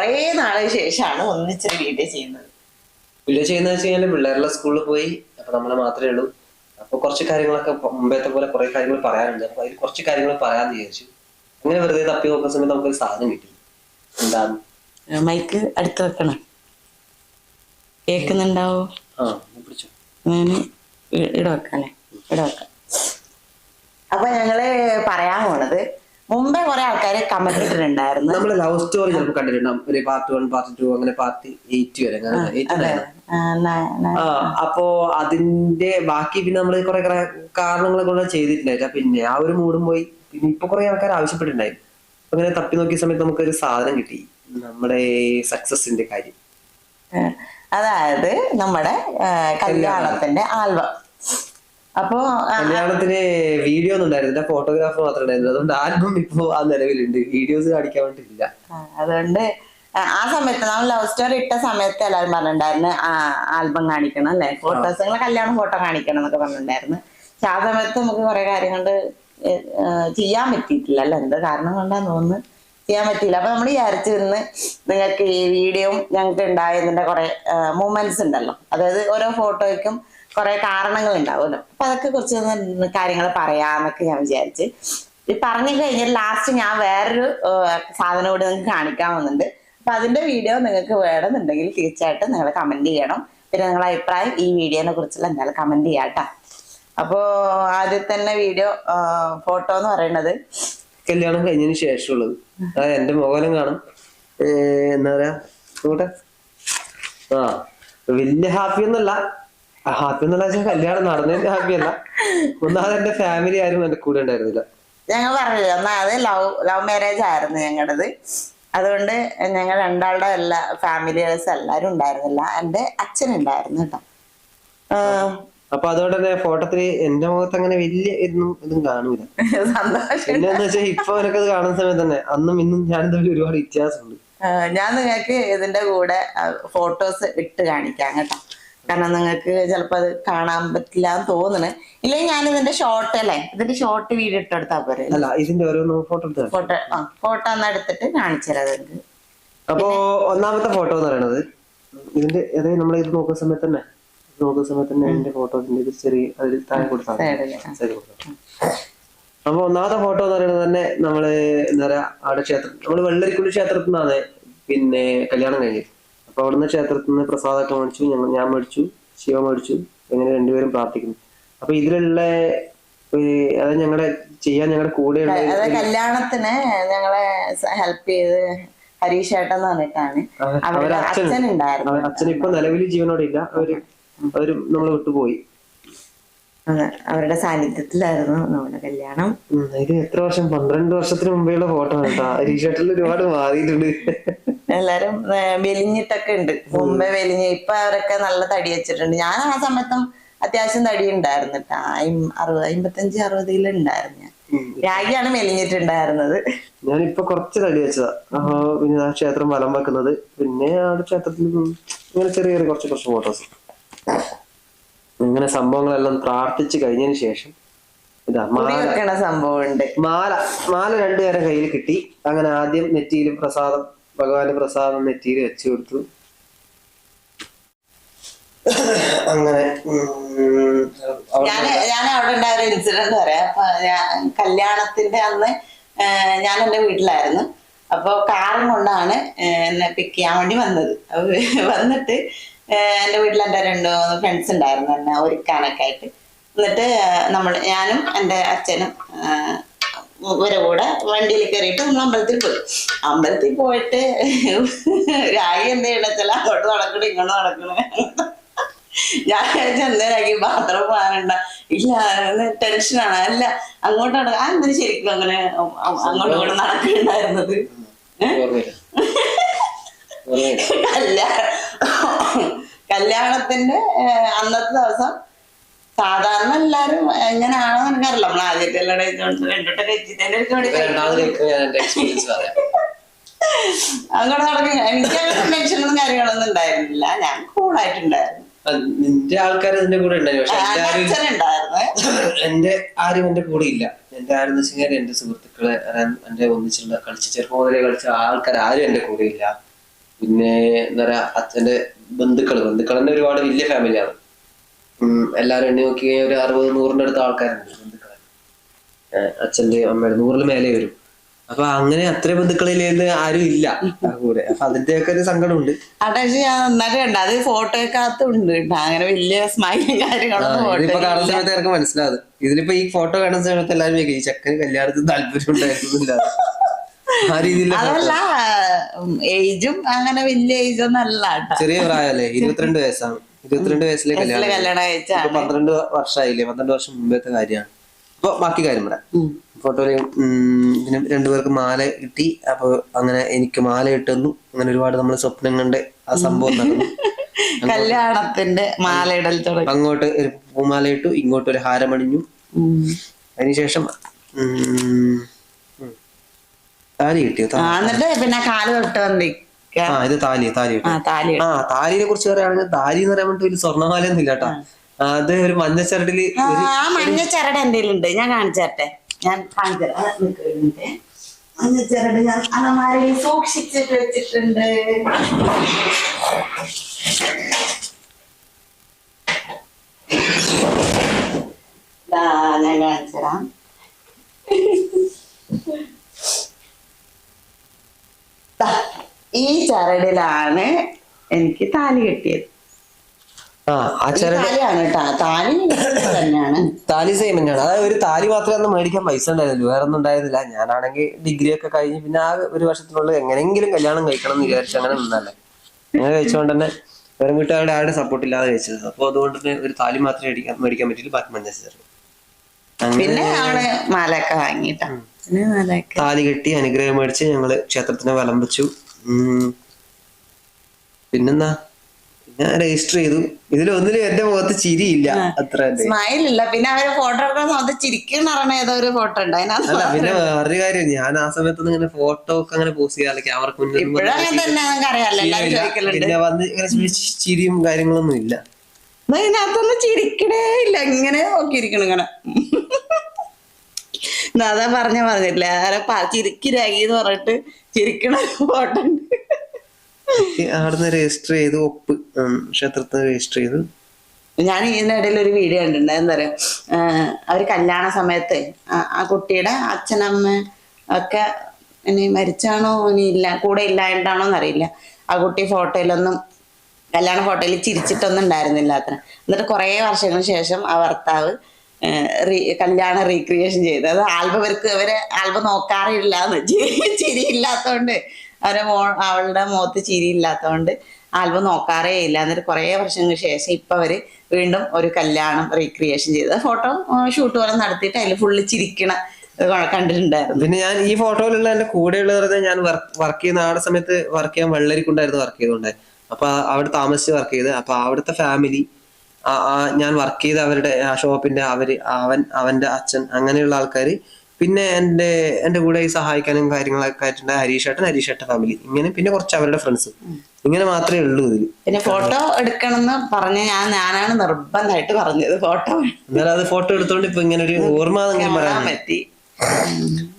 കുറേ നാളെ ശേഷമാണ് ഒന്നിച്ചൊരു വീഡിയോ ചെയ്യുന്നത്. വീഡിയോ ചെയ്യുന്ന വെച്ച് കഴിഞ്ഞാൽ പിള്ളേരുടെ സ്കൂളിൽ പോയി അപ്പൊ നമ്മളെ മാത്രമേ ഉള്ളൂ. അപ്പൊ കുറച്ച് കാര്യങ്ങളൊക്കെ മുമ്പേത്തെ പോലെ കുറെ കാര്യങ്ങൾ പറയാനുണ്ട്. അപ്പൊ അതിൽ കുറച്ച് കാര്യങ്ങൾ പറയാന്ന് വിചാരിച്ചു. അങ്ങനെ വെറുതെ തപ്പി നോക്കുന്ന സമയത്ത് നമുക്കൊരു സാധനം കിട്ടി. എന്താണ് മൈക്ക് അടുത്ത് വെക്കണം. കേൾക്കുന്നുണ്ടാവോ? ഞാൻ ഇവിടെ ഇവിടെ വെക്കാം. അപ്പൊ ഞങ്ങൾ പറയാൻ പോണത് മുമ്പേ കുറെ ആൾക്കാരെ കമന്റ് ഇട്ടിട്ടുണ്ടായിരുന്നു. നമ്മൾ ലവ് സ്റ്റോറി ചിലപ്പോൾ കണ്ടിട്ടുണ്ടാവും. ഒരു പാർട്ട് വൺ പാർട്ട് ടു അങ്ങനെ പാർട്ട് എയ്റ്റ് വരെ. അപ്പോ അതിന്റെ ബാക്കി പിന്നെ നമ്മൾ കുറെ കുറെ കാരണങ്ങൾ കൊണ്ട് ചെയ്തിട്ടുണ്ടായില്ല. പിന്നെ ആ ഒരു മൂടും പോയി. പിന്നെ ഇപ്പൊ കുറെ ആൾക്കാർ ആവശ്യപ്പെട്ടിട്ടുണ്ടായി. അങ്ങനെ തപ്പി നോക്കിയ സമയത്ത് നമുക്കൊരു സാധനം കിട്ടി. നമ്മുടെ സക്സസിന്റെ കാര്യം. അതായത് നമ്മുടെ കല്യാണത്തിന്റെ ആൽബം. അപ്പോ കല്യാണത്തിന് വീഡിയോ ഒന്നും ഉണ്ടായിരുന്നില്ല. ഫോട്ടോഗ്രാഫർ മാത്രമേ ഉണ്ടായിരുന്നു അതുകൊണ്ട് ആൽബം ഇപ്പോ ആ നിലവിലുണ്ട്. വീഡിയോസ് കാണിക്കാൻ വേണ്ടിയില്ല അതുകൊണ്ട് ആ സമയത്ത് നമ്മൾ ലവ് സ്റ്റോറി ഇട്ട സമയത്ത് എല്ലാവരും പറഞ്ഞിട്ടുണ്ടായിരുന്നു ആൽബം കാണിക്കണം അല്ലെ? ഫോട്ടോസ് നിങ്ങളെ കല്യാണം ഫോട്ടോ കാണിക്കണം എന്നൊക്കെ പറഞ്ഞിട്ടുണ്ടായിരുന്നു. പക്ഷെ ആ സമയത്ത് നമുക്ക് കുറെ കാര്യം കൊണ്ട് ചെയ്യാൻ പറ്റിയിട്ടില്ല അല്ലെ? എന്ത് കാരണം കൊണ്ടാന്ന് തോന്നുന്നു. ചെയ്യാൻ പറ്റിയില്ല. അപ്പൊ നമ്മൾ വിചാരിച്ചിരുന്ന് നിങ്ങൾക്ക് ഈ വീഡിയോയും ഞങ്ങൾക്ക് ഉണ്ടായതിന്റെ കുറെ മൂമെന്റ്സ് ഉണ്ടല്ലോ. അതായത് ഓരോ ഫോട്ടോയ്ക്കും കുറെ കാരണങ്ങൾ ഉണ്ടാവുമല്ലോ അപ്പൊ അതൊക്കെ കുറച്ച് കാര്യങ്ങൾ പറയാന്നൊക്കെ ഞാൻ വിചാരിച്ച്. പറഞ്ഞു കഴിഞ്ഞാൽ ലാസ്റ്റ് ഞാൻ വേറൊരു സാധനം കൂടി നിങ്ങൾക്ക് കാണിക്കാൻ വന്നിട്ടുണ്ട്. അപ്പൊ അതിന്റെ വീഡിയോ നിങ്ങൾക്ക് വേണമെന്നുണ്ടെങ്കിൽ തീർച്ചയായിട്ടും നിങ്ങൾ കമന്റ് ചെയ്യണം. പിന്നെ നിങ്ങളുടെ അഭിപ്രായം ഈ വീഡിയോനെ കുറിച്ചുള്ള എന്തായാലും കമന്റ് ചെയ്യാം അപ്പോ ആദ്യം തന്നെ വീഡിയോ ഫോട്ടോ എന്ന് പറയുന്നത്. കല്യാണം കഴിഞ്ഞതിന് ശേഷമുള്ളത്. അതായത് എന്റെ മുഖലം കാണും. എന്താ പറയാ? നോട്ടെ ആ വലിയ ഹാപ്പി ഒന്നല്ല ഹാപ്പി എന്നല്ല വെച്ചാൽ കല്യാണം നടന്നതിന്റെ ഹാപ്പി അല്ല ഒന്നാമത് എന്റെ ഫാമിലി ആരും എന്റെ കൂടെ ഉണ്ടായിരുന്നില്ല. ഞങ്ങൾ പറഞ്ഞില്ല എന്നാ അത് ലവ് ലവ് മാരേജ് ആയിരുന്നു ഞങ്ങളുടേത്. അതുകൊണ്ട് ഞങ്ങൾ രണ്ടാളുടെ എല്ലാ ഫാമിലിയേഴ്സ് എല്ലാരും ഉണ്ടായിരുന്നില്ല. എന്റെ അച്ഛൻ ഉണ്ടായിരുന്നു കേട്ടോ. അപ്പൊ അതുകൊണ്ട് തന്നെ ഫോട്ടോത്തിൽ എന്റെ മുഖത്ത് അങ്ങനെ വലിയ ഇതൊന്നും ഇതും കാണൂല. സന്തോഷം. എന്ന് വെച്ചാൽ ഇപ്പൊ എനിക്കത് കാണുന്ന സമയത്ത് തന്നെ അന്നും ഇന്നും ഞാൻ തമ്മിൽ ഒരുപാട് വ്യത്യാസമുണ്ട്. ഞാൻ നിങ്ങൾക്ക് ഇതിന്റെ കൂടെ ഫോട്ടോസ് ഇട്ട് കാണിക്കാം കേട്ടോ. കാരണം നിങ്ങൾക്ക് ചിലപ്പോൾ അത് കാണാൻ പറ്റില്ല എന്ന് തോന്നുന്നു ഇല്ലെങ്കിൽ ഞാൻ ഇതിന്റെ ഷോർട്ട് അല്ലേ? ഇതിന്റെ ഷോർട്ട് വീഡിയോ ഇട്ടെടുത്താ പോരെ. അല്ല ഇതിന്റെ ഓരോന്ന് ഫോട്ടോ എടുത്ത് ഫോട്ടോ ആ ഫോട്ടോ ഒന്ന് എടുത്തിട്ട് കാണിച്ചു തരാം നിങ്ങൾക്ക്. അപ്പോ ഒന്നാമത്തെ ഫോട്ടോ എന്ന് പറയുന്നത് ഇതിന്റെ അതായത് നമ്മൾ ഇത് നോക്കുന്ന സമയത്ത് തന്നെ നോക്കുന്ന സമയത്ത് തന്നെ എന്റെ ഫോട്ടോ ഇത് ചെറിയ അതിൽ താഴെ കൊടുത്താൽ. അപ്പൊ ഒന്നാമത്തെ ഫോട്ടോ എന്ന് പറയുന്നത് തന്നെ നമ്മൾ എന്താ പറയാ അവിടെ ക്ഷേത്രം നമ്മൾ വെള്ളരിക്കുള്ളി ക്ഷേത്രത്തിൽ നിന്നാണ് പിന്നെ കല്യാണം കഴിഞ്ഞത്. അപ്പൊ അവിടുന്ന് ക്ഷേത്രത്തിൽ നിന്ന് പ്രസാദമൊക്കെ മേടിച്ചു. ഞങ്ങൾ ഞാൻ മേടിച്ചു ശിവ മേടിച്ചു അങ്ങനെ രണ്ടുപേരും പ്രാർത്ഥിക്കുന്നു. അപ്പൊ ഇതിലുള്ള അതായത് ഞങ്ങളുടെ ചെയ്യാൻ ഞങ്ങളുടെ കൂടെ കല്യാണത്തിന് ഞങ്ങളെ ഹെൽപ്പ് ചെയ്ത് ഹരീഷ് ഏട്ടൻ എന്ന് പറഞ്ഞിട്ടാണ്. അവരുടെ അച്ഛൻ ഉണ്ടായിരുന്നു. അച്ഛൻ ഇപ്പൊ നിലവിൽ ജീവനോടെ ഇല്ല. അവർ അവർ നമ്മളെ വിട്ടുപോയി. അവരുടെ സാന്നിധ്യത്തിലായിരുന്നു നമ്മുടെ കല്യാണം. ഇത് എത്ര വർഷം? പന്ത്രണ്ട് വർഷത്തിന് മുമ്പേയുള്ള ഫോട്ടോ കേട്ടോ. ഹരീഷേട്ടിൽ ഒരുപാട് മാറിയിട്ടുണ്ട്. എല്ലാരും വെലിഞ്ഞിട്ടൊക്കെ ഉണ്ട്. മുമ്പേ വെലിഞ്ഞ് ഇപ്പൊ അവരൊക്കെ നല്ല തടി വെച്ചിട്ടുണ്ട്. ഞാൻ ആ സമയത്തും അത്യാവശ്യം തടി ഉണ്ടായിരുന്നു കേട്ടോ. അറുപത് അമ്പത്തഞ്ച് അറുപത് കിലോ ഉണ്ടായിരുന്നു ഞാൻ. രാഗിയാണ് മെലിഞ്ഞിട്ടുണ്ടായിരുന്നത്. ഞാനിപ്പോ കുറച്ച് തടി വെച്ചതാ. പിന്നെ ആ ക്ഷേത്രം വലം വെക്കുന്നത്. പിന്നെ ആ ക്ഷേത്രത്തിൽ ഇങ്ങനെ ചെറിയ ചെറിയ കുറച്ച് കുറച്ച് ഫോട്ടോസ്. ഇങ്ങനെ സംഭവങ്ങളെല്ലാം പ്രാർത്ഥിച്ചു കഴിഞ്ഞതിന് ശേഷം ഇതാ മാല സംഭവമുണ്ട്. മാല മാല രണ്ടുപേരെ കയ്യിൽ കിട്ടി. അങ്ങനെ ആദ്യം നെറ്റിയിൽ പ്രസാദം ഭഗവാന്റെ പ്രസാദം നെറ്റിയിൽ വെച്ചു കൊടുത്തു. അങ്ങനെ ഞാൻ അവിടെ ഉണ്ടായ ഒരു ഇൻസിഡന്റ് പറയാം. അപ്പൊ കല്യാണത്തിന്റെ അന്ന് ഞാൻ എന്റെ വീട്ടിലായിരുന്നു. അപ്പൊ കാറും കൊണ്ടാണ് എന്നെ പിക്ക് ചെയ്യാൻ വേണ്ടി വന്നത്. അപ്പൊ വന്നിട്ട് ആ, എന്റെ വീട്ടിൽ എന്റെ രണ്ട് മൂന്ന് ഫ്രണ്ട്സ് ഉണ്ടായിരുന്നു എന്നെ ഒരുക്കാനൊക്കെ ആയിട്ട് എന്നിട്ട് നമ്മൾ ഞാനും എന്റെ അച്ഛനും ഇവരെ കൂടെ വണ്ടിയിൽ കയറിയിട്ട് നമ്മൾ അമ്പലത്തിൽ പോയി. അമ്പലത്തിൽ പോയിട്ട് രാഗി എന്ത് ചെയ്യണച്ചാൽ അങ്ങോട്ട് നടക്കണം ഇങ്ങോട്ട് നടക്കണം. ഞാൻ ചന്ദനാക്കി ബാത്റൂം പോകാനുണ്ട ഇല്ല ടെൻഷനാണ് അല്ല അങ്ങോട്ട് നട ആ എന്തിനു ശരിക്കും അങ്ങനെ അങ്ങോട്ട് ഇങ്ങോട്ടും നടക്കുന്നുണ്ടായിരുന്നത് കല്യാണം കല്യാണത്തിന്റെ അന്നത്തെ ദിവസം സാധാരണ എല്ലാരും എങ്ങനെയാണോ എനിക്കറിയില്ല നമ്മൾ ആദ്യത്തെ എന്റെ അങ്ങോട്ട് നടക്കും. എനിക്ക് അങ്ങനെ കാര്യങ്ങളൊന്നും ഉണ്ടായിരുന്നില്ല. ഞാൻ കൂളായിട്ടുണ്ടായിരുന്നു നിന്റെ ആൾക്കാർ ഇതിന്റെ കൂടെ ഉണ്ടായി പക്ഷെ എന്റെ ആരും എന്റെ ആരും എന്റെ കൂടെ ഇല്ല. എന്റെ ആരും എന്ന് വെച്ചാൽ എന്റെ സുഹൃത്തുക്കളെ എന്റെ ഒന്നിച്ചുള്ള കളിച്ച ചെറുപ്പം മുതലേ കളിച്ച ആൾക്കാർ ആരും എന്റെ കൂടെ ഇല്ല. പിന്നെ എന്താ പറയാ അച്ഛന്റെ ബന്ധുക്കൾ ബന്ധുക്കൾ തന്നെ ഒരുപാട് വലിയ ഫാമിലിയാണ് എല്ലാവരും എണ്ണി നോക്കി കഴിഞ്ഞാൽ ഒരു അറുപത് നൂറിന്റെ അടുത്ത ആൾക്കാരുണ്ട് ബന്ധുക്കളെ. അച്ഛന്റെ അമ്മയുടെ നൂറിൽ മേലെ വരും. അപ്പൊ അങ്ങനെ അത്രയും ബന്ധുക്കളിൽ ആരും ഇല്ല. കൂടെ അപ്പൊ അതിന്റെയൊക്കെ ഒരു സങ്കടമുണ്ട്. അടച്ച് ഞാൻ നന്നായിട്ട് കണ്ട. അത് ഫോട്ടോക്കകത്തും ഉണ്ട് അങ്ങനെ വലിയ സ്മൈലും കാര്യങ്ങളൊന്നും ഇതിപ്പോ ഫോട്ടോ കാണുന്ന സമയത്ത് എനിക്ക് മനസ്സിലാവും ഇതിലിപ്പോ ഈ ഫോട്ടോ കാണുന്ന സമയത്ത് എല്ലാവരും ചോദിക്കും, ഈ ചെക്കന് കല്യാണത്തിന് താല്പര്യം ഉണ്ടായിരുന്നില്ല ആ അതല്ല ഏജും അങ്ങനെ വലിയ ഏജ് ഒന്നും അല്ല കേട്ടോ. ചെറിയ പ്രായമല്ലേ ഇരുപത്തിരണ്ട് വയസ്സാണ്. ഇരുപത്തിരണ്ട് വയസ്സിലെ കല്യാണം കല്യാണം കഴിച്ചാ ഇപ്പൊ പന്ത്രണ്ട് വർഷമായില്ലേ പന്ത്രണ്ട് വർഷം മുമ്പത്തെ കാര്യമാണ്. അപ്പൊ ബാക്കി കാര്യം പറയാം ഫോട്ടോയിൽ രണ്ടുപേർക്ക് മാല കിട്ടി. അപ്പൊ അങ്ങനെ എനിക്ക് മാല കിട്ടുന്നു അങ്ങനെ ഒരുപാട് നമ്മൾ സ്വപ്നം കണ്ട് ആ സംഭവം നടന്നു. കല്യാണത്തിന്റെ മാലയിടൽ തുടങ്ങി. അങ്ങോട്ട് ഒരു പൂമാല ഇട്ടു. ഇങ്ങോട്ട് ഒരു ഹാരമണിഞ്ഞു. ഉം. അതിനുശേഷം ഉം. താലി കിട്ടിയോ? ആ, എന്നിട്ട് പിന്നെ കാൽ തൊട്ട് വന്നിക്ക ആ ഇത് താലി താലി കിട്ടി ആ താലി ആ താലിനെ കുറിച്ച് പറയുകയാണെങ്കിൽ താലി എന്ന് പറയാൻ വേണ്ടി വലിയ സ്വർണമാല ഒന്നും ഇല്ല കേട്ടോ. അത് ഒരു മഞ്ഞച്ചരടിൽ ആ ആ മഞ്ഞ ചരട് എന്തെങ്കിലും ഉണ്ട് ഞാൻ കാണിച്ചു തരട്ടെ ഞാൻ കാണിച്ചു തരാം നിക്ക് ഒരു minute. മഞ്ഞ ചരട് ഞാൻ അലമാരയിൽ സൂക്ഷിച്ചിട്ട് വെച്ചിട്ടുണ്ട്. ദാ, ഞാൻ കാണിച്ചു തരാം ദാ, ഈ ചരടിലാണ് എനിക്ക് താലി കെട്ടിയത്. താലി സെയിം തന്നെയാണ് അതായത് ഒരു താലി മാത്രമേ അന്ന് മേടിക്കാൻ പൈസ ഉണ്ടായിരുന്നു വേറെ ഒന്നും ഉണ്ടായിരുന്നില്ല. ഞാനാണെങ്കിൽ ഡിഗ്രി ഒക്കെ കഴിഞ്ഞ് പിന്നെ ആ ഒരു വർഷത്തിനുള്ളിൽ എങ്ങനെയെങ്കിലും കല്യാണം കഴിക്കണം എന്ന് വിചാരിച്ചു അങ്ങനെ നിന്നല്ലേ അങ്ങനെ കഴിച്ചുകൊണ്ട് തന്നെ വേറെ വീട്ടുകാരുടെ ആരുടെ സപ്പോർട്ട് ഇല്ലാതെ കഴിച്ചത്. അപ്പൊ അതുകൊണ്ട് തന്നെ ഒരു താലി മാത്രമേ മേടിക്കാൻ മേടിക്കാൻ പറ്റില്ല ബാക്കി മഞ്ഞ പിന്നെ മാലയൊക്കെ താലി കെട്ടി അനുഗ്രഹം മേടിച്ച് ഞങ്ങൾ ക്ഷേത്രത്തിനെ വലം വെച്ചു. പിന്നെന്താ? ഞാൻ രജിസ്റ്റർ ചെയ്തു. ഇതിലൊന്നിലും എന്റെ മുഖത്ത് ചിരിയില്ല. അത്ര സ്മൈൽ ഇല്ല. പിന്നെ അവർ ഫോട്ടോ എടുക്കുന്ന സമയത്ത് ഏതോ ഒരു ഫോട്ടോ ഉണ്ട്. അല്ല പിന്നെ വേറൊരു കാര്യം. ഞാൻ ആ സമയത്തൊന്നും ഇങ്ങനെ ഫോട്ടോ ഒക്കെ അങ്ങനെ പോസ്റ്റ് ചെയ്യാറില്ല. ക്യാമറക്ക് മുന്നിൽ പിന്നെ വന്ന് ചിരിയും കാര്യങ്ങളൊന്നും ഇല്ല. ഇതിനകത്തൊന്നും ചിരിക്കണേ ഇല്ല. ഇങ്ങനെ നോക്കിയിരിക്കണം ഇങ്ങനെ. അതാ പറഞ്ഞ പറഞ്ഞില്ല ആരെ രാഗിന്ന് എന്ന് പറഞ്ഞിട്ട് ചിരിക്കണ ഫോട്ടോ ഉണ്ട് അവിടുന്ന് രജിസ്റ്റർ ചെയ്തു ഒപ്പ് ക്ഷേത്രത്തിന് രജിസ്റ്റർ ചെയ്തു. ഞാൻ ഇതിനിടയിൽ ഒരു വീഡിയോ കണ്ടിട്ടുണ്ട്. എന്താ പറയാ അവർ കല്യാണ സമയത്ത് ആ- കുട്ടിയുടെ അച്ഛനമ്മ ഒക്കെ ഇനി മരിച്ചാണോ ഇനി ഇല്ല കൂടെ ഇല്ലായിട്ടാണോ എന്നറിയില്ല. ആ കുട്ടി ഫോട്ടോയിലൊന്നും കല്യാണ ഫോട്ടോയിൽ ചിരിച്ചിട്ടൊന്നും ഉണ്ടായിരുന്നില്ല അത്ര. എന്നിട്ട് കുറേ വർഷങ്ങൾക്ക് ശേഷം ആ ഭർത്താവ് കല്യാണം റീക്രിയേഷൻ ചെയ്ത്. അത് ആൽബം ഇവർക്ക് അവരെ ആൽബം നോക്കാറില്ല എന്ന് ചിരി ഇല്ലാത്തോണ്ട് അവരെ മോ അവളുടെ മുഖത്ത് ചിരി ഇല്ലാത്തോണ്ട് ആൽബം നോക്കാറേ ഇല്ല. എന്നിട്ട് കുറേ വർഷങ്ങൾക്ക് ശേഷം ഇപ്പൊ അവർ വീണ്ടും ഒരു കല്യാണം റീക്രിയേഷൻ ചെയ്ത്. ഫോട്ടോ ഷൂട്ട് പോലെ നടത്തിയിട്ട് അതിൽ ഫുള്ള് ചിരിക്കണ കണ്ടിട്ടുണ്ടായിരുന്നു. പിന്നെ ഞാൻ ഈ ഫോട്ടോയിലുള്ള എന്റെ കൂടെയുള്ള പറഞ്ഞാൽ ഞാൻ വർക്ക് ചെയ്യുന്ന ആ സമയത്ത് വർക്ക് ചെയ്യാൻ വെള്ളരിക്കുണ്ടായിരുന്നു വർക്ക് ചെയ്തുകൊണ്ട് അപ്പൊ അവിടെ താമസിച്ച് വർക്ക് ചെയ്ത്. അപ്പൊ അവിടുത്തെ ഫാമിലി ഞാൻ വർക്ക് ചെയ്ത അവരുടെ ആ ഷോപ്പിന്റെ അവർ അവൻ അവന്റെ അച്ഛൻ അങ്ങനെയുള്ള ആൾക്കാർ പിന്നെ എന്റെ എന്റെ കൂടെ ഈ സഹായിക്കാനും കാര്യങ്ങളൊക്കെ ആയിട്ടുണ്ട് ഹരീഷേട്ടൻ ഹരീഷേട്ടൻ ഫാമിലി ഇങ്ങനെ പിന്നെ കുറച്ച് അവരുടെ ഫ്രണ്ട്സ് ഇങ്ങനെ മാത്രമേ ഉള്ളൂ ഇതിൽ പിന്നെ ഫോട്ടോ എടുക്കണം എന്ന് പറഞ്ഞ് ഞാൻ ഞാനാണ് നിർബന്ധമായിട്ട് പറഞ്ഞത് ഫോട്ടോ എന്നാലും അത് ഫോട്ടോ എടുത്തോണ്ട് ഇപ്പൊ ഇങ്ങനെ ഒരു ഓർമ്മ പറയാൻ പറ്റി.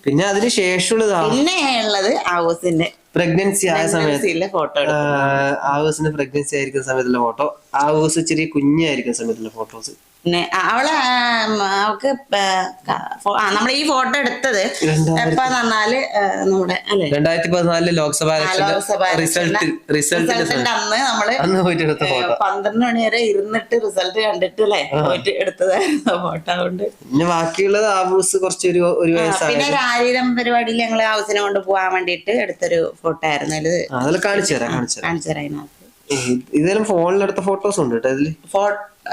പിന്നെ അതിന് ശേഷമുള്ളതാണ് പിന്നെ ഉള്ളത് ഹൗസിന്റെ പ്രഗ്നൻസി ആയ സമയത്ത് ആ ഹൗസിന് പ്രഗ്നൻസി ആയിരിക്കുന്ന സമയത്തുള്ള ഫോട്ടോ ആ ഹൗസ് ചെറിയ കുഞ്ഞായിരിക്കുന്ന സമയത്തുള്ള ഫോട്ടോസ് പിന്നെ അവൾ അവക്ക് അവൾക്ക് നമ്മൾ ഈ ഫോട്ടോ എടുത്തത് എപ്പാന്ന് പറഞ്ഞാൽ നമ്മുടെ രണ്ടായിരത്തി പതിനാലിൽ ലോക്സഭാ റിസൾട്ട് റിസൾട്ടിന്റെ അന്ന് നമ്മൾ പന്ത്രണ്ട് മണി വരെ ഇരുന്നിട്ട് റിസൾട്ട് കണ്ടിട്ട് അല്ലേ പോയിട്ട് എടുത്തതായിരുന്നു ഫോട്ടോ കൊണ്ട് പിന്നെ ബാക്കിയുള്ളത് ആ ഹൗസ് കുറച്ച് ഒരു പിന്നെ ഒരു ആയിരം പരിപാടിയിൽ ഞങ്ങൾ ഹൗസിനെ കൊണ്ട് പോവാൻ വേണ്ടിട്ട് എടുത്തൊരു ഫോട്ടോ ആയിരുന്നു. അതിൽ കാണിച്ചു തരാം. കാണിച്ചു തരാം അതിനകത്ത്. ഇതേലും ഫോണിലെടുത്ത ഫോട്ടോസ് ഉണ്ട് കേട്ടോ ഇതിൽ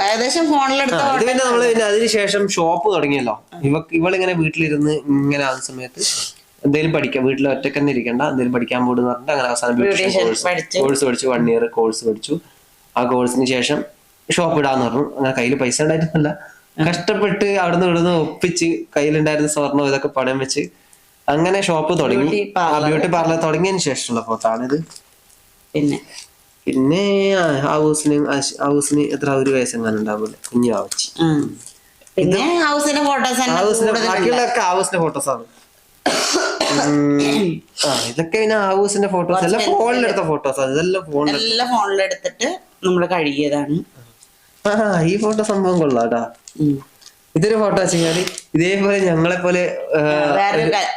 ഏകദേശം ഫോണിലെടുത്ത ഇത് പിന്നെ നമ്മൾ പിന്നെ അതിനുശേഷം ഷോപ്പ് തുടങ്ങിയല്ലോ. ഇവക്ക് ഇവളിങ്ങനെ വീട്ടിലിരുന്ന് ഇങ്ങനെ ആ സമയത്ത് എന്തെങ്കിലും പഠിക്കാം വീട്ടിൽ ഒറ്റയ്ക്ക് തന്നെ ഇരിക്കണ്ട എന്തെങ്കിലും പഠിക്കാൻ പോകുന്നു പറഞ്ഞിട്ട് അങ്ങനെ അവസാനം കോഴ്സ് പഠിച്ചു. വൺ ഇയർ കോഴ്സ് പഠിച്ചു. ആ കോഴ്സിന് ശേഷം ഷോപ്പ് ഇടാന്ന് പറഞ്ഞു. അങ്ങനെ കയ്യിൽ പൈസ ഉണ്ടായിരുന്നില്ല. കഷ്ടപ്പെട്ട് അവിടുന്ന് ഇവിടുന്ന് ഒപ്പിച്ച് കയ്യിലുണ്ടായിരുന്ന സ്വർണം ഇതൊക്കെ പണയം വെച്ച് അങ്ങനെ ഷോപ്പ് തുടങ്ങി. ബ്യൂട്ടി പാർലർ തുടങ്ങിയതിന് ശേഷമുള്ള ഫോട്ടോ ആണിത്. പിന്നെ. പിന്നെ ആ ഹൗസിന് ഹൗസിന് എത്ര ഒരു വയസ്സെങ്ങാനും ഉണ്ടാവില്ല കുഞ്ഞു ആവച്ചി ഉം. പിന്നെ ഹൗസിന്റെ ഫോട്ടോസ് ഹൗസിന്റെ കൂടുതലുണ്ട്. ബാക്കിയുള്ളതൊക്കെ ഹൗസിന്റെ ഫോട്ടോസ് ആണ്. ആ ഇതൊക്കെ പിന്നെ ഹൗസിന്റെ ഫോട്ടോസ് എല്ലാം ഫോണിലെടുത്ത ഫോട്ടോസ് ഇതെല്ലാം ഫോണിൽ എല്ലാം ഫോണിലെടുത്തിട്ട് നമ്മൾ കഴുകിയതാണ്. ആ ഈ ഫോട്ടോ സംഭവം കൊള്ളാം കേട്ടാ ഉം. ഇതൊരു ഫോട്ടോ വെച്ചാൽ ഇതേപോലെ ഞങ്ങളെ പോലെ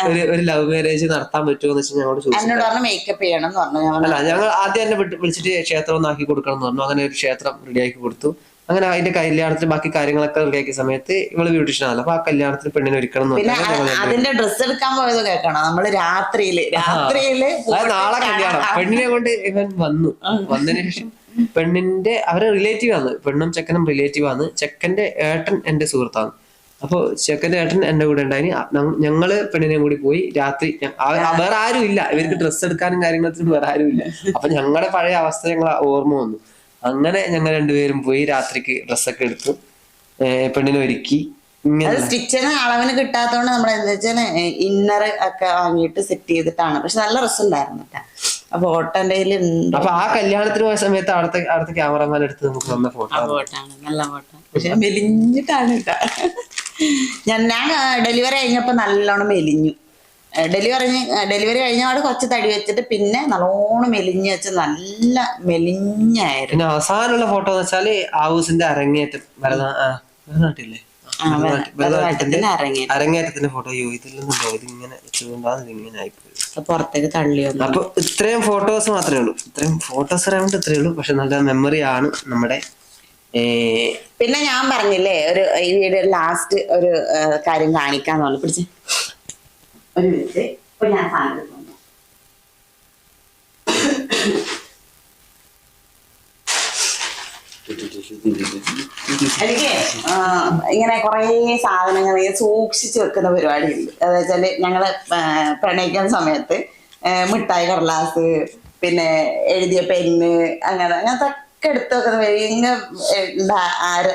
ഒരു- ലവ് മാരേജ് നടത്താൻ പറ്റുമോ എന്ന് വെച്ചാൽ ഞങ്ങളോട് ചോദിച്ചു മേക്കപ്പ് ചെയ്യണം അല്ല ഞങ്ങൾ ആദ്യം എന്നെ വിളിച്ചിട്ട് ക്ഷേത്രം ഒന്ന് ആക്കി കൊടുക്കണം എന്ന് പറഞ്ഞു. അങ്ങനെ ഒരു ക്ഷേത്രം റെഡിയാക്കി കൊടുത്തു. അങ്ങനെ അതിന്റെ കല്യാണത്തിന് ബാക്കി കാര്യങ്ങളൊക്കെ റെഡിയാക്കിയ സമയത്ത് ഇവൾ ബ്യൂട്ടീഷ്യൻ ആണല്ലോ. അപ്പൊ ആ കല്യാണത്തിന് പെണ്ണിനെ ഒരുക്കണം അതിന്റെ ഡ്രസ് എടുക്കാൻ പോയത് കേൾക്കണം? നമ്മൾ രാത്രിയിൽ രാത്രിയിൽ നാളെ കല്യാണം. പെണ്ണിനെ കൊണ്ട് ഇവൻ വന്നു. വന്നതിന് ശേഷം പെണ്ണിന്റെ അവരെ റിലേറ്റീവ് ആണ്. പെണ്ണും ചെക്കനും റിലേറ്റീവ് ആണ്. ചെക്കന്റെ ഏട്ടൻ എന്റെ സുഹൃത്താണ്. അപ്പൊ ചെക്കന്റെ ഏട്ടൻ എന്റെ കൂടെ ഉണ്ടായി ഞങ്ങൾ പെണ്ണിനെ കൂടി പോയി രാത്രി വേറെ ആരും ഇല്ല. ഇവർക്ക് ഡ്രസ്സ് എടുക്കാനും കാര്യങ്ങളൊന്നും വേറെ ആരും ഇല്ല. അപ്പൊ ഞങ്ങളുടെ പഴയ അവസ്ഥ ഞങ്ങൾ ഓർമ്മ വന്നു. അങ്ങനെ ഞങ്ങൾ രണ്ടുപേരും പോയി രാത്രിക്ക് ഡ്രസ്സൊക്കെ എടുത്തു. പെണ്ണിനെ ഒരുക്കി. സ്റ്റിച്ചിന് അളവിന് കിട്ടാത്തതുകൊണ്ട് നമ്മൾ എന്താ വെച്ചാൽ ഇന്നർ ഒക്കെ വാങ്ങിയിട്ട് സെറ്റ് ചെയ്തിട്ടാണ്. പക്ഷെ നല്ല ഡ്രസ് ഉണ്ടായിരുന്നു അപ്പൊ ഓട്ടന്റെ ഉണ്ട് അപ്പൊ ആ കല്യാണത്തിന് പോയ സമയത്ത് അവിടുത്തെ അവിടുത്തെ ക്യാമറമാൻ എടുത്ത് നമുക്ക് തന്ന ഫോട്ടോ ഫോട്ടാണ് നല്ല ഫോട്ടോ പക്ഷെ മെലിഞ്ഞിട്ടാണ് കേട്ടോ ഞാൻ ഞാൻ ഡെലിവറി കഴിഞ്ഞപ്പോ നല്ലോണം മെലിഞ്ഞു. ഡെലിവറി ഡെലിവറി കഴിഞ്ഞപാട് കുറച്ച് തടി വെച്ചിട്ട് പിന്നെ നല്ലോണം മെലിഞ്ഞ് വെച്ച് നല്ല മെലിഞ്ഞായിരുന്നു. പിന്നെ അവസാനമുള്ള ഫോട്ടോ എന്ന് വെച്ചാൽ ആവൂസിന്റെ അരങ്ങേറ്റം ഭരത ആ, ഭരതനാട്യല്ലേ ആ, ഭര- ഭരതനാട്യത്തിന് അരങ്ങേറ്റം. അരങ്ങേറ്റത്തിന്റെ ഫോട്ടോ യോ ഇതിലൊന്നുണ്ടോ ഇതിങ്ങനെ അപ്പൊ പുറത്തേക്ക് തള്ളി വന്നു അപ്പൊ ഇത്രയും ഫോട്ടോസ് മാത്രമേ ഉള്ളൂ. ഇത്രയും ഫോട്ടോസ് അറിയാണ്ട് ഇത്രയേ ഉള്ളൂ. പക്ഷെ നല്ല മെമ്മറി ആണ് നമ്മുടെ പിന്നെ ഞാൻ പറഞ്ഞില്ലേ ഒരു ഈ വീഡിയോ ലാസ്റ്റ് ഒരു കാര്യം കാണിക്കാന്ന് പറഞ്ഞു. പിടിച്ച്. ഒരു മിനിറ്റ് ഇപ്പൊ ഞാൻ സാധനം എടുത്തോണ്ട് വരാം. എനിക്ക് ഇങ്ങനെ കുറേ സാധനങ്ങൾ സൂക്ഷിച്ചു വെക്കുന്ന പരിപാടിയുണ്ട്. വെച്ചാൽ ഞങ്ങൾ പ്രണയിക്കുന്ന സമയത്ത് മിഠായി കടലാസ് പിന്നെ എഴുതിയ പെന്ന് അങ്ങനെ അങ്ങനത്തെ ഒക്കെ എടുത്തു വെക്കുന്ന വലിയ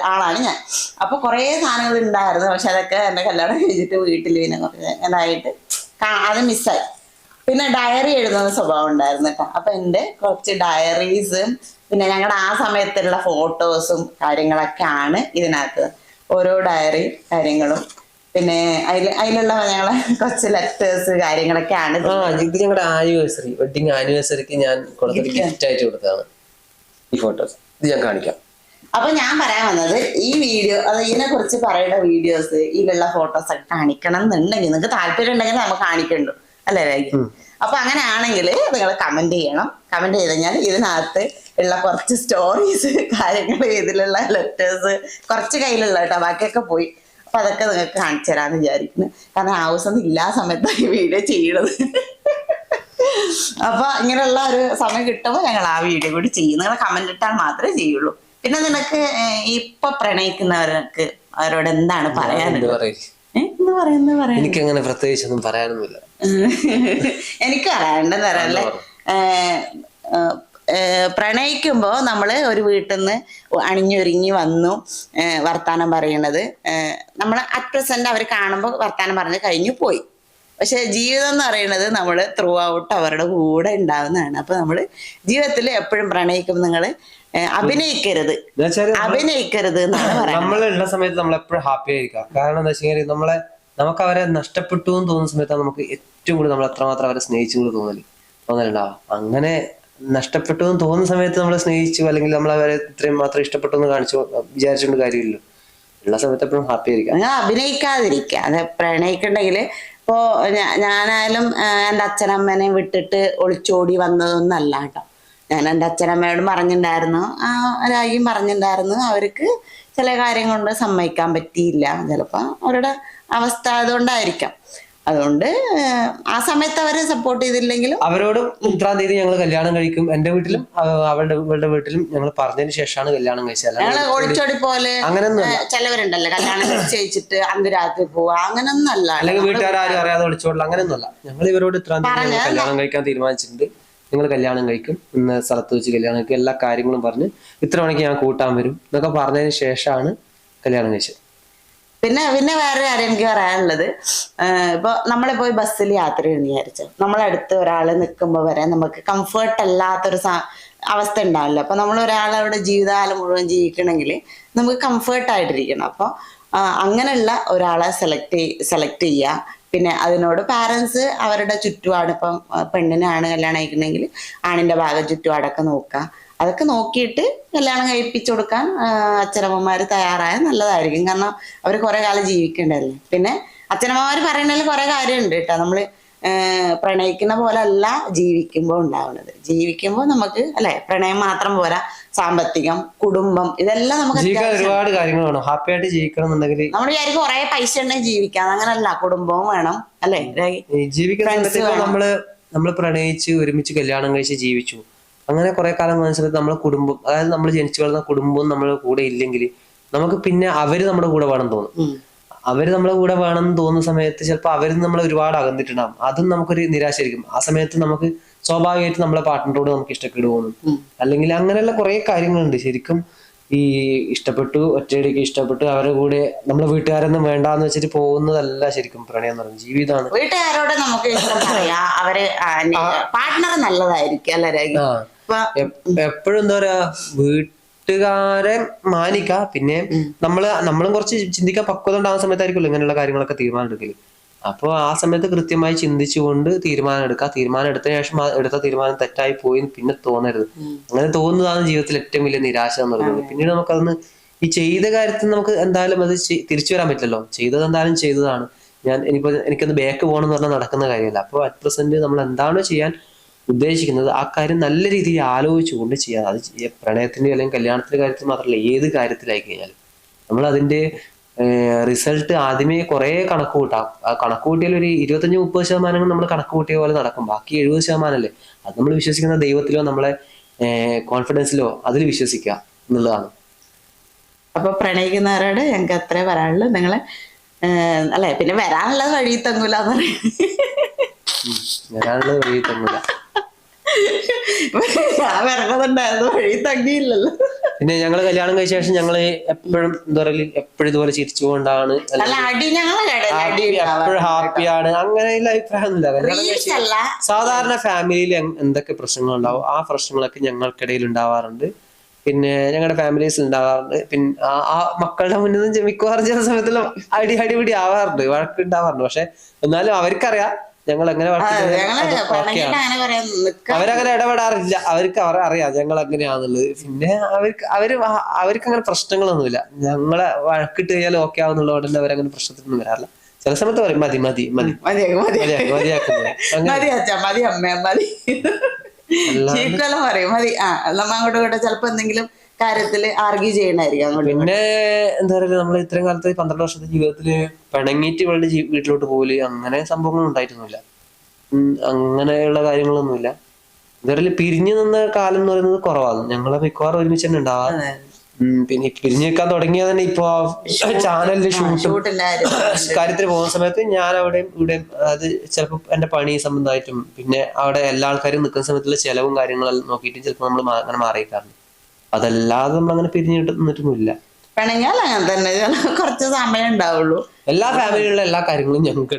ആളാണ് ഞാൻ. അപ്പൊ കുറേ സാധനങ്ങൾ ഉണ്ടായിരുന്നു. പക്ഷെ അതൊക്കെ എന്റെ കല്യാണം കഴിഞ്ഞിട്ട് വീട്ടിൽ പിന്നെ കുറച്ച് കാ- അത് മിസ്സായി. പിന്നെ ഡയറി എഴുതുന്ന സ്വഭാവം ഉണ്ടായിരുന്നു കേട്ടോ. അപ്പൊ എന്റെ കുറച്ച് ഡയറീസും പിന്നെ ഞങ്ങളുടെ ആ സമയത്തുള്ള ഫോട്ടോസും കാര്യങ്ങളൊക്കെയാണ് ഇതിനകത്ത്. ഓരോ ഡയറി കാര്യങ്ങളും. പിന്നെ അതിൽ അതിലുള്ള ഞങ്ങളെ കുറച്ച് ലെറ്റേഴ്സ് കാര്യങ്ങളൊക്കെയാണ് ആ ഇത് ഞങ്ങളുടെ ആനിവേഴ്സറി വെഡിങ് ആനിവേഴ്സറിക്ക് ഞാൻ ഗിഫ്റ്റ് ആയിട്ട് കൊടുത്തതാണ്. ഈ ഫോട്ടോസ് ഇത് ഞാൻ കാണിക്കാം. അപ്പൊ ഞാൻ പറയാൻ വന്നത് ഈ വീഡിയോ അത് ഇതിനെ കുറിച്ച് പറയുന്ന വീഡിയോസ് ഇതിലുള്ള ഫോട്ടോസ് ഒക്കെ കാണിക്കണം എന്നുണ്ടെങ്കിൽ നിങ്ങൾക്ക് താല്പര്യം ഉണ്ടെങ്കിൽ നമുക്ക് കാണിക്കണ്ടു. അല്ലേ അപ്പൊ അങ്ങനെയാണെങ്കിൽ നിങ്ങൾ കമന്റ് ചെയ്യണം. കമന്റ് ചെയ്ത് കഴിഞ്ഞാൽ ഇതിനകത്ത് ഉള്ള കുറച്ച് സ്റ്റോറീസ് കാര്യങ്ങൾ ഇതിലുള്ള ലെറ്റേഴ്സ് കുറച്ച് കയ്യിലുള്ള കേട്ടോ ബാക്കിയൊക്കെ പോയി. അപ്പൊ അതൊക്കെ നിങ്ങൾക്ക് കാണിച്ചു തരാന്ന് വിചാരിക്കുന്നു. കാരണം ഹൗസ് ഒന്നും ഇല്ലാ സമയത്താണ് ഈ വീഡിയോ ചെയ്യണത്. അപ്പൊ ഇങ്ങനെയുള്ള ഒരു സമയം കിട്ടുമ്പോൾ ഞങ്ങൾ ആ വീഡിയോ കൂടി ചെയ്യും. നിങ്ങൾ കമന്റ് ഇട്ടാൽ മാത്രമേ ചെയ്യുള്ളൂ. പിന്നെ നിനക്ക് ഇപ്പൊ പ്രണയിക്കുന്നവർക്ക് അവരോട് എന്താണ് എന്ത് പറയാനുള്ളത്? എനിക്ക് അങ്ങനെ പ്രത്യേകിച്ചൊന്നും പറയാനൊന്നുമില്ല. എനിക്ക് പറയാണ്ടെന്ന് പറയല്ലേ പ്രണയിക്കുമ്പോൾ നമ്മൾ ഒരു വീട്ടിൽ നിന്ന് അണിഞ്ഞൊരുങ്ങി വന്നു വർത്താനം പറയണത്. നമ്മൾ അറ്റ് പ്രസന്റ് അവർ കാണുമ്പോൾ വർത്താനം പറഞ്ഞ് കഴിഞ്ഞു പോയി. പക്ഷെ ജീവിതം എന്ന് പറയുന്നത് നമ്മൾ ത്രൂ ഔട്ട് അവരുടെ കൂടെ ഉണ്ടാവുന്നതാണ്. അപ്പൊ നമ്മൾ ജീവിതത്തിൽ എപ്പോഴും പ്രണയിക്കും നിങ്ങൾ അഭിനയിക്കരുത്. അഭിനയിക്കരുത് എന്നാണ് പറയുന്നത് നമ്മളുള്ള സമയത്ത് നമ്മൾ എപ്പോഴും ഹാപ്പി ആയിരിക്കാം. കാരണം എന്താ വെച്ചാൽ നമ്മളെ നമുക്ക് അവരെ നഷ്ടപ്പെട്ടു എന്ന് തോന്നുന്ന സമയത്താണ് നമുക്ക് ഏറ്റവും കൂടുതൽ നമ്മൾ അത്രമാത്രം അവരെ സ്നേഹിച്ചു എന്ന് തോന്നൽ. തോന്നലുണ്ടാവും അങ്ങനെ നഷ്ടപ്പെട്ടു എന്ന് തോന്നുന്ന സമയത്ത് നമ്മളെ സ്നേഹിച്ചു അല്ലെങ്കിൽ നമ്മൾ അവരെ ഇത്രയും മാത്രം ഇഷ്ടപ്പെട്ടു എന്ന് കാണിച്ചു വിചാരിച്ചുകൊണ്ട് കാര്യമില്ലല്ലോ. ഉള്ള സമയത്ത് എപ്പോഴും ഹാപ്പി ആയിരിക്കാം. നിങ്ങൾ അഭിനയിക്കാതിരിക്കുക. അത് പ്രണയിക്കണ്ടെങ്കിൽ ഇപ്പോ ഞാ- ഞാനായാലും എന്റെ അച്ഛനമ്മേനെ വിട്ടിട്ട് ഒളിച്ചോടി വന്നതൊന്നും അല്ല കേട്ടോ. ഞാൻ എന്റെ അച്ഛനമ്മയോടും പറഞ്ഞിട്ടുണ്ടായിരുന്നു ആ രാഗിയും പറഞ്ഞിട്ടുണ്ടായിരുന്നു അവർക്ക് ചില കാര്യം കൊണ്ട് സമ്മതിക്കാൻ പറ്റിയില്ല. ചിലപ്പോൾ അവരുടെ അവസ്ഥ അതുകൊണ്ടായിരിക്കാം. അതുകൊണ്ട് ആ, സമയത്ത് അവരെ സപ്പോർട്ട് ചെയ്തില്ലെങ്കിലും അവരോട് ഇത്രാം തീയതി ഞങ്ങൾ കല്യാണം കഴിക്കും. എന്റെ വീട്ടിലും അവരുടെ ഇവരുടെ വീട്ടിലും ഞങ്ങൾ പറഞ്ഞതിന് ശേഷമാണ് കല്യാണം കഴിച്ചത്. ഞങ്ങൾ ഒളിച്ചോടി പോലെ അങ്ങനെയൊന്നും ആ, ചിലവരുണ്ടല്ലോ കല്യാണം നിശ്ചയിച്ചിട്ട് അന്ന് രാത്രി പോവാ അങ്ങനൊന്നും അല്ല അല്ലെങ്കിൽ വീട്ടുകാരും അറിയാതെ വിളിച്ചോളില്ല അങ്ങനെയൊന്നുമല്ല ഞങ്ങൾ ഇവരോട് ഇത്രാം തീയതി കല്യാണം കഴിക്കാൻ തീരുമാനിച്ചിട്ടുണ്ട്. നിങ്ങൾ കല്യാണം കഴിക്കും. ഇന്ന് സ്ഥലത്ത് വെച്ച് കല്യാണം കഴിക്കും. എല്ലാ കാര്യങ്ങളും പറഞ്ഞ് ഇത്ര മണിക്ക് ഞാൻ കൂട്ടാൻ വരും. എന്നൊക്കെ പറഞ്ഞതിന് ശേഷമാണ് കല്യാണം കഴിച്ചത്. പിന്നെ പിന്നെ വേറെ കാര്യം എനിക്ക് പറയാനുള്ളത്. ഇപ്പൊ നമ്മളെ പോയി ബസ്സിൽ യാത്ര ചെയ്യുന്ന വിചാരിച്ചു. നമ്മളടുത്ത് ഒരാൾ നിൽക്കുമ്പോൾ വരെ നമുക്ക് കംഫർട്ട് അല്ലാത്തൊരു അവസ്ഥ ഉണ്ടാവില്ല. അപ്പൊ നമ്മൾ ഒരാളവിടെ ജീവിതകാലം മുഴുവൻ ജീവിക്കണമെങ്കിൽ നമുക്ക് കംഫർട്ട് ആയിട്ടിരിക്കണം. അപ്പോൾ അങ്ങനെയുള്ള ഒരാളെ സെലക്ട് സെലക്ട് ചെയ്യുക. പിന്നെ അതിനോട് പാരൻസ് അവരുടെ ചുറ്റുപാട് ഇപ്പം പെണ്ണിനാണ് കല്യാണം കഴിക്കണമെങ്കിൽ ആണിന്റെ ഭാഗം ചുറ്റുപാടൊക്കെ നോക്കുക. അതൊക്കെ നോക്കിയിട്ട് കല്യാണം കഴിപ്പിച്ചു കൊടുക്കാൻ ആ, അച്ഛനമ്മമാര് തയ്യാറായാൽ നല്ലതായിരിക്കും. കാരണം അവർ കുറെ കാലം ജീവിക്കേണ്ടതല്ലേ. പിന്നെ അച്ഛനമ്മമാര് പറയുന്നതിൽ കുറെ കാര്യമുണ്ട് കേട്ടോ. നമ്മൾ പ്രണയിക്കുന്ന പോലെ അല്ല ജീവിക്കുമ്പോൾ ഉണ്ടാവുന്നത്. ജീവിക്കുമ്പോൾ നമുക്ക് അല്ലെ പ്രണയം മാത്രം പോരാ. സാമ്പത്തികം കുടുംബം ഇതെല്ലാം നമുക്ക് ജീവിക്കാൻ ഒരുപാട് കാര്യങ്ങൾ വേണം. ഹാപ്പി ആയിട്ട് ജീവിക്കണം എന്നുണ്ടെങ്കിൽ നമ്മൾ വിചാരിക്കും കുറെ പൈസ ഉണ്ടെങ്കിൽ ജീവിക്കാം. അങ്ങനല്ല കുടുംബവും വേണം അല്ലെ? ജീവിക്കുന്ന. നമ്മൾ നമ്മൾ പ്രണയിച്ച് ഒരുമിച്ച് കല്യാണം കഴിച്ച് ജീവിച്ചു. അങ്ങനെ കുറെ കാലം കഴിഞ്ഞാൽ നമ്മളെ കുടുംബം അതായത് നമ്മൾ ജനിച്ചു വളർന്ന കുടുംബവും നമ്മുടെ കൂടെ ഇല്ലെങ്കിൽ നമുക്ക് പിന്നെ അവർ നമ്മുടെ കൂടെ വേണം തോന്നും. അവർ നമ്മളെ കൂടെ വേണം തോന്നുന്ന സമയത്ത് ചിലപ്പോൾ അവരിൽ നമ്മൾ ഒരുപാട് അകന്നിട്ടുണ്ടാകും അതും നമുക്കൊരു നിരാശയായിരിക്കും. ആ സമയത്ത് നമുക്ക് സ്വാഭാവികമായിട്ട് നമ്മളെ പാർട്ട്ണറോട് നമുക്ക് ഇഷ്ടക്കേട് തോന്നും. അല്ലെങ്കിൽ അങ്ങനെയുള്ള കുറെ കാര്യങ്ങളുണ്ട്. ശരിക്കും ഈ ഇഷ്ടപ്പെട്ടു ഒറ്റയടിക്ക് ഇഷ്ടപ്പെട്ടു അവരുടെ കൂടെ നമ്മളെ വീട്ടുകാരൊന്നും വേണ്ടാന്ന് വെച്ചിട്ട് പോകുന്നതല്ല ശരിക്കും പ്രണയം എന്ന് പറയുന്നത്. ജീവിതമാണ്. വീട്ടുകാരോട് നമുക്ക് ഇഷ്ടം പറയാ. അവർ പാർട്ട്ണർ നല്ലതായിരിക്കും അല്ലെ എപ്പോഴും എന്താ പറയാ വീട്ടുകാരെ മാനിക്ക പിന്നെ നമ്മൾ നമ്മളും കുറച്ച് ചിന്തിക്കാൻ പക്വത ഉണ്ടാകുന്ന സമയത്തായിരിക്കുമല്ലോ ഇങ്ങനെയുള്ള കാര്യങ്ങളൊക്കെ തീരുമാനം എടുക്കൽ അപ്പോൾ ആ സമയത്ത് കൃത്യമായി ചിന്തിച്ചുകൊണ്ട് തീരുമാനം എടുക്കുക തീരുമാനം എടുത്ത ശേഷം എടുത്ത തീരുമാനം തെറ്റായി പോയി പിന്നെ തോന്നരുത്. അങ്ങനെ തോന്നുന്നതാണ് ജീവിതത്തിൽ ഏറ്റവും വലിയ നിരാശ എന്ന് പറയുന്നത്. പിന്നീട് നമുക്കതൊന്ന് ഈ ചെയ്ത കാര്യത്തിൽ നമുക്ക് എന്തായാലും അത് തിരിച്ചു വരാൻ പറ്റില്ലല്ലോ. ചെയ്തത് എന്തായാലും ചെയ്തതാണ്. ഞാൻ ഇനിയിപ്പോ എനിക്കൊന്ന് ബാക്ക് പോകണം എന്ന് പറഞ്ഞാൽ നടക്കുന്ന കാര്യമല്ല. അപ്പോൾ അറ്റ് പ്രസന്റ് നമ്മൾ എന്താണോ ചെയ്യാൻ ഉദ്ദേശിക്കുന്നത് ആ കാര്യം നല്ല രീതിയിൽ ആലോചിച്ചുകൊണ്ട് ചെയ്യാം. അത് പ്രണയത്തിന്റെ അല്ലെങ്കിൽ കല്യാണത്തിന്റെ കാര്യത്തിൽ മാത്രമല്ല ഏത് കാര്യത്തിലായി കഴിഞ്ഞാലും. നമ്മൾ അതിന്റെ റിസൾട്ട് ആദ്യമേ കുറെ കണക്ക് കൂട്ടാം. ആ കണക്ക് കൂട്ടിയാൽ ഒരു ഇരുപത്തഞ്ച് മുപ്പത് ശതമാനങ്ങൾ നമ്മൾ കണക്ക് കൂട്ടിയ പോലെ നടക്കും. ബാക്കി എഴുപത് ശതമാനമല്ലേ അത് നമ്മൾ വിശ്വസിക്കുന്ന ദൈവത്തിലോ നമ്മളെ കോൺഫിഡൻസിലോ അതിൽ വിശ്വസിക്കുക എന്നുള്ളതാണ്. അപ്പൊ പ്രണയിക്കുന്നവരോട് ഞങ്ങൾക്ക് അത്രേ പറയാനുള്ളൂ. നിങ്ങളെ അല്ലെ? പിന്നെ വരാനുള്ളത് വഴി തങ്ങൂല പറയും. വരാനുള്ള വഴി തന്നില്ല ഞാൻ വരണതുണ്ടായിരുന്നു വഴി തങ്ങിയില്ലല്ലോ. പിന്നെ ഞങ്ങൾ കല്യാണം കഴിച്ച ശേഷം ഞങ്ങൾ എപ്പോഴും എന്താ പറയുക എപ്പോഴും ഇതുപോലെ ചിരിച്ചുകൊണ്ടാണ് എപ്പോഴും ഹാപ്പിയാണ്. അങ്ങനെ അഭിപ്രായമൊന്നുമില്ല. സാധാരണ ഫാമിലിയിൽ എന്തൊക്കെ പ്രശ്നങ്ങൾ ഉണ്ടാവും ആ പ്രശ്നങ്ങളൊക്കെ ഞങ്ങൾക്കിടയിൽ ഉണ്ടാവാറുണ്ട്. പിന്നെ ഞങ്ങളുടെ ഫാമിലീസിൽ ഉണ്ടാവാറുണ്ട്. പിന്നെ ആ- മക്കളുടെ മുന്നിൽ നിന്ന് മിക്കവാറും ചില സമയത്തെല്ലാം അടി അടിപിടി ആവാറുണ്ട്. വഴക്ക് ഉണ്ടാവാറുണ്ട് പക്ഷെ എന്നാലും അവർക്കറിയാം. ഞങ്ങൾ എങ്ങനെ അവരങ്ങനെ ഇടപെടാറില്ല. അവർക്ക് അവർ അറിയാം ഞങ്ങൾ അങ്ങനെയാണെന്നുള്ളത് പിന്നെ അവർക്ക് അവർ അവർക്ക് അങ്ങനെ പ്രശ്നങ്ങളൊന്നുമില്ല. ഞങ്ങളെ വഴക്കിട്ട് കഴിഞ്ഞാൽ ഓക്കെ ആവുന്നുള്ളതുകൊണ്ട് തന്നെ അവരങ്ങനെ പ്രശ്നത്തിനൊന്നും വരാറില്ല. ചില സമയത്ത് പറയും മതി മതി മതി. മതി അമ്മ മതി. അല്ലാതെ- പറയും. മതി. ആ നമ്മ അങ്ങോട്ടും ഇങ്ങോട്ടും ചിലപ്പോ എന്തെങ്കിലും കാര്യത്തിൽ ആർഗ്യൂ ചെയ്യണായിരിക്കും അങ്ങോട്ടും പിന്നെ എന്താ പറയുക നമ്മൾ ഇത്രയും കാലത്ത് പന്ത്രണ്ട് വർഷത്തെ ജീവിതത്തിൽ പിണങ്ങിയിട്ട് ഇവളുടെ വീട്ടിലോട്ട് പോകൽ അങ്ങനെ സംഭവങ്ങൾ ഉണ്ടായിട്ടൊന്നുമില്ല. അങ്ങനെയുള്ള കാര്യങ്ങളൊന്നുമില്ല. ഇവരിൽ പിരിഞ്ഞു നിന്ന കാലം എന്ന് പറയുന്നത് കുറവാണ്. ഞങ്ങളെ മിക്കവാറും ഒരുമിച്ച് തന്നെ ഉണ്ടാവാ. പിന്നെ പിരിഞ്ഞു നിൽക്കാൻ തുടങ്ങിയത് തന്നെ ഇപ്പൊ ചാനലിൽ ഷൂട്ടും കാര്യത്തിന് പോകുന്ന സമയത്ത് ഞാൻ അവിടെയും ഇവിടെയും അത് ചിലപ്പോൾ എന്റെ പണി സംബന്ധമായിട്ടും പിന്നെ അവിടെ എല്ലാ ആൾക്കാരും നിൽക്കുന്ന സമയത്തുള്ള ചെലവും കാര്യങ്ങളെല്ലാം നോക്കിയിട്ട് ചിലപ്പോൾ നമ്മൾ അങ്ങനെ മാറിയിട്ടാണ് അതല്ലാതെ നമ്മൾ അങ്ങനെ പിരിഞ്ഞു നിന്നിട്ടൊന്നുമില്ല പിണങ്ങിയാൽ അങ്ങനെ തന്നെ. കുറച്ച് സമയം ഉണ്ടാവുള്ളൂ. എല്ലാ ഫാമിലിയിലുള്ള എല്ലാ കാര്യങ്ങളും ഞങ്ങൾക്ക്